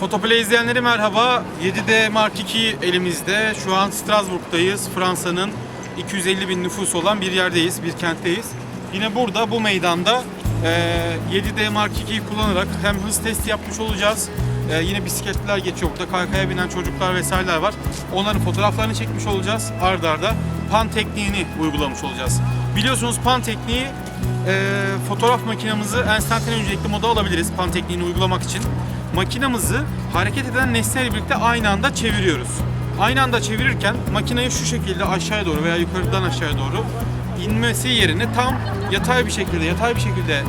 Fotoplay izleyenleri merhaba. 7D Mark II elimizde. Şu an Strasbourg'dayız. Fransa'nın 250 bin nüfus olan bir yerdeyiz, bir kentteyiz. Yine burada bu meydanda e, 7D Mark II'yi kullanarak hem hız testi yapmış olacağız. e, yine bisikletler geçiyor burada. Kaykaya binen çocuklar vesaireler var. Onların fotoğraflarını çekmiş olacağız. Arda arda pan tekniğini uygulamış olacağız. Biliyorsunuz pan tekniği e, fotoğraf makinamızı enstantane öncelikli moda alabiliriz pan tekniğini uygulamak için. Makinamızı hareket eden nesneyle birlikte aynı anda çeviriyoruz. Aynı anda çevirirken makineyi şu şekilde aşağıya doğru veya yukarıdan aşağıya doğru inmesi yerine tam yatay bir şekilde yatay bir şekilde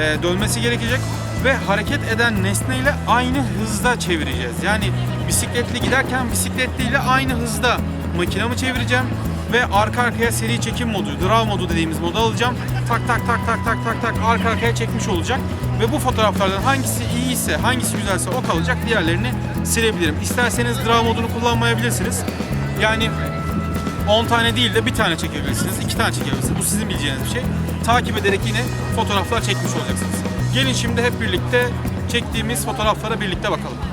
e, dönmesi gerekecek ve hareket eden nesneyle aynı hızda çevireceğiz. Yani bisikletli giderken bisikletliyle aynı hızda makinamı çevireceğim ve arka arkaya seri çekim modu, draw modu dediğimiz modu alacağım. Tak tak tak tak tak tak tak arka arkaya çekmiş olacak ve bu fotoğraflardan hangisi iyiyse, hangisi güzelse o kalacak, diğerlerini silebilirim. İsterseniz draw modunu kullanmayabilirsiniz. Yani 10 tane değil de bir tane çekebilirsiniz, iki tane çekebilirsiniz. Bu sizin bileceğiniz bir şey. Takip ederek yine fotoğraflar çekmiş olacaksınız. Gelin şimdi hep birlikte çektiğimiz fotoğraflara birlikte bakalım.